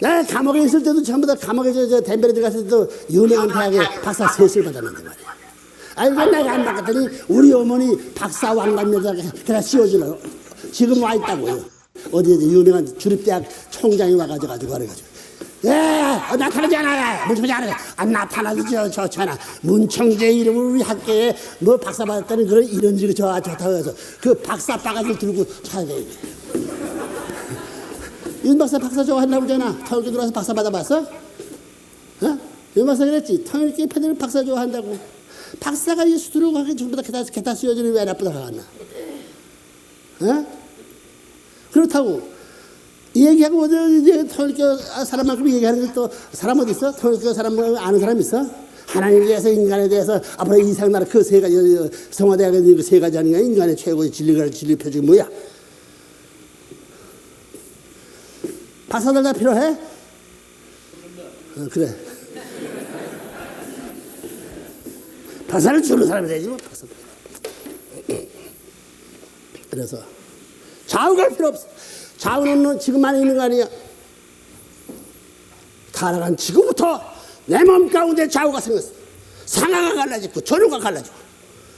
나 감옥에 있을 때도 전부 다 감옥에 저, 저 덴베리 들어갔을 때도 유명한 대학에 박사 셋을 받았는데 말이야. 아이고 내가 안 받았더니 우리 어머니 박사 왕관여자 그냥 씌워주려고 지금 와 있다고요. 어디 유명한 주립대학 총장이 와가지고 가지고 그래가지고 예, 어, 나타나지 않아요. 문청재 안, 안 나타나지, 저, 저, 저나. 문청재 이름으로 우리 학교에 뭐 박사 받았다는 그런 이런 식으로 저, 좋다고 해서 그 박사 바가지를 들고 차야 윤 박사 박사 저거 한다고 그러잖아. 타올교 들어와서 박사 받아봤어? 어? 윤 박사 그랬지. 타올교 패들 박사 저거 한다고. 박사가 예수 들어가기 전부 다 기타, 기타 씌워주는 왜 나쁘다 가나? 어? 그렇다고. 이 얘기하고 어디 이제 타올교 사람만큼 얘기하는 게 또 사람 어디 있어? 타올교 사람 뭐 아는 사람 있어? 하나님에 대해서 인간에 대해서 앞으로 이상 나라 그 세 가지 성화대학에 있는 그세 가지 아닌가 인간의 최고의 진리가 진리 표적이 뭐야? 박사들 다 필요해? 어, 그래. 박사를 주는 사람이 되지 뭐 박사. 그래서 좌우갈 필요 없어. 좌우는 지금만 있는 거 아니야. 타락한 지금부터 내 몸 가운데 좌우가 생겼어. 상하가 갈라졌고 전우가 갈라지고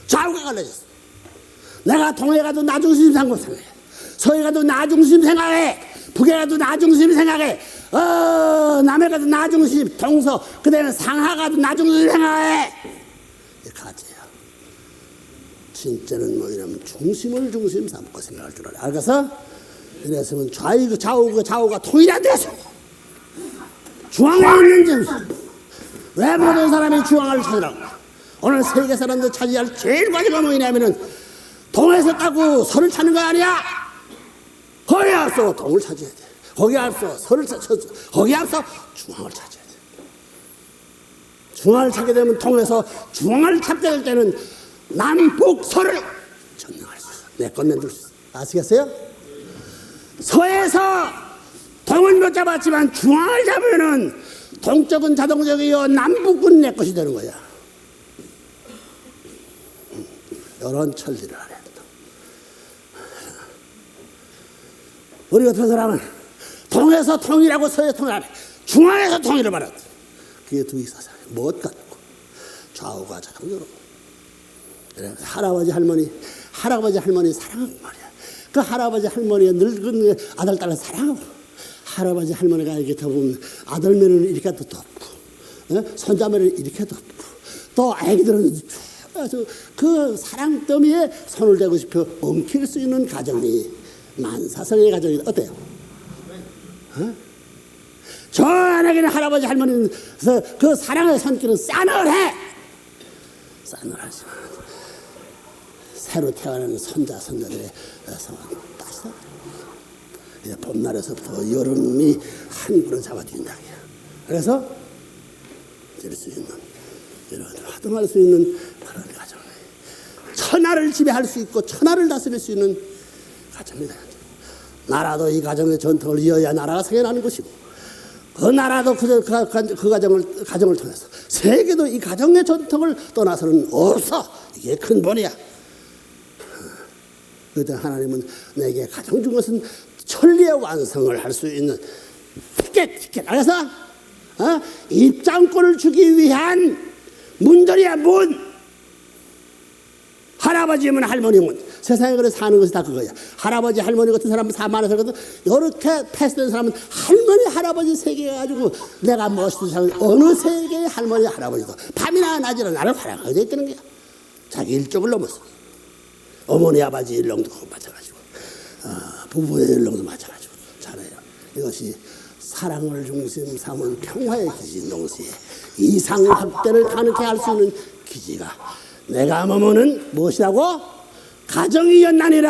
좌우가 갈라졌어. 내가 동해 가도 나 중심 생각 생각해. 서해 가도 나 중심 생각해. 북에 가도 나 중심 생각해. 어, 남해 가도 나 중심, 동서, 그 다음에 상하 가도 나 중심 생각해. 이 가지야. 진짜는 뭐냐면 중심을 중심 삼고 생각할 줄 알아. 알겠어? 그래서는 좌우, 좌우가, 좌우가 통일이 안 돼서 중앙에 있는 점수. 왜 모든 사람이 중앙을 찾으라고? 오늘 세계 사람들 차지할 제일 과제가 뭐냐면은 동에서 따고 선을 찾는 거 아니야? 거기 앞서 동을 찾아야 돼. 거기 앞서 선을 찾, 거기 앞서 중앙을 찾아야 돼. 중앙을 찾게 되면 동에서 중앙을 찾게 될 때는 남북서를 전능할 수 있어. 내건 만들 수 있어. 아시겠어요? 서에서 동은 못 잡았지만 중앙을 잡으면은 동쪽은 자동적이요 남북은 내 것이 되는 거야. 이런 천리를 알아야 된다. 우리 같은 사람은 동에서 통일하고 서에서 통일하고 중앙에서 통일을 말한다. 그게 두 있어서 못 갖고 좌우가 자동적으로. 그래 할아버지 할머니 할아버지 할머니 사랑하고 말이야. 그 할아버지 할머니가 늙은 아들 딸을 사랑하고 할아버지 할머니가 이렇게 더 보면 아들 며느리는 이렇게 더 덮고 어? 손자매를 이렇게 덮고 또 아기들은 아주 그 사랑 더미에 손을 대고 싶어 엉킬 수 있는 가정이 만사성의 가정이 어때요? 어? 저 안에는 할아버지 할머니는 그, 그 사랑의 손길은 싸늘해 싸늘하지만 새로 태어나는 손자 손자들의 성은 이제 봄날에서부터 여름이 한 그릇 잡아준다. 그래서 이럴 수 있는, 여러분들 화동할 수 있는 그런 가정. 천하를 지배할 수 있고 천하를 다스릴 수 있는 가정이다. 나라도 이 가정의 전통을 이어야 나라가 생겨나는 것이고 그 나라도 그, 그, 그, 그 가정을, 가정을 통해서 세계도 이 가정의 전통을 떠나서는 없어. 이게 큰 본이야. 그때 하나님은 내게 가정 중에서는 천리의 완성을 할 수 있는 티켓, 티켓. 알아서? 어? 입장권을 주기 위한 문들이야, 문. 할아버지면 할머니면 세상에 그래 사는 것이 다 그거야. 할아버지, 할머니 같은 사람은 사만에 살거든. 이렇게 패스된 사람은 할머니, 할아버지 세계 가지고 내가 멋있는 사람 어느 세계의 할머니, 할아버지도 밤이나 낮이나 나를 활약하게 있다는 거야. 자기 일족을 넘어서. 어머니, 아버지 일렁도 마찬가지고. 어, 부부의 일렁도 마찬가지고 잘해요. 이것이 사랑을 중심 삼은 평화의 기지 농시에 이상 확대를 가능케 할 수 있는 기지가 내가 머무는 무엇이라고 가정이었나니라.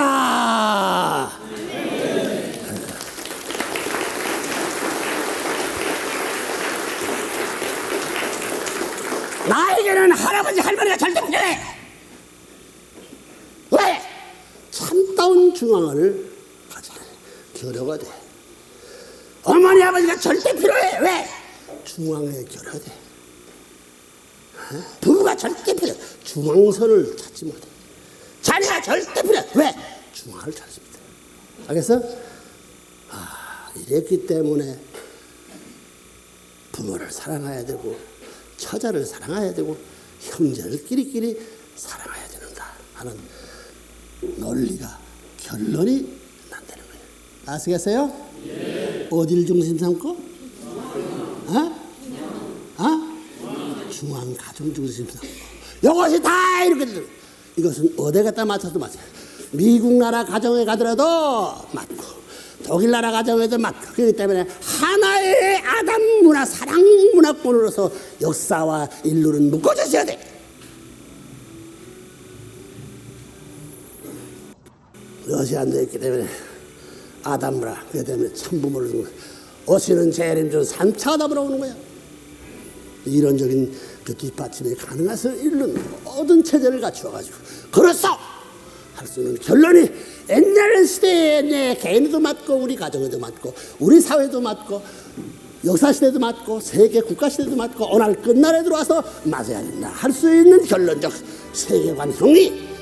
나에게는 할아버지 할머니가 절대 필요해. 왜? 참다운 중앙을 가지게 교류가 돼. 어머니 아버지가 절대 필요해. 왜? 중앙에 교류가 돼. 어? 부부가 절대 필요해. 중앙선을 찾지 못해. 절대 필요해. 왜? 중앙을 찾습니다. 알겠어? 아, 이랬기 때문에 부모를 사랑해야 되고 처자를 사랑해야 되고 형제를 끼리끼리 사랑해야 되는가 하는 논리가 결론이 난다는 거예요. 아시겠어요? 어디를 중심 삼고? 어? 어? 중앙 가정 중심 삼고. 이것이 다 이렇게. 이것은 어디 갖다 맞춰도 맞아요. 미국 나라 가정에 가더라도 맞고 독일 나라 가정에도 맞고 그렇기 때문에 하나의 아담 문화 사랑 문화권으로서 역사와 인류는 묶어주셔야 돼. 이것이 안 되기 때문에 아담 문화 그렇기 때문에 천부모를 오시는 재림주는 산차가 불어오는 거야. 이론적인 그 뒷받침이 가능해서 이르는 모든 체제를 갖추어가지고 그래서 할수 있는 결론이 옛날 시대에 내 개인도 맞고 우리 가정에도 맞고 우리 사회도 맞고 역사 시대도 맞고 세계 국가 시대도 맞고 오늘 끝날에 들어와서 맞아야 된다 할 수 있는 결론적 세계관 결정.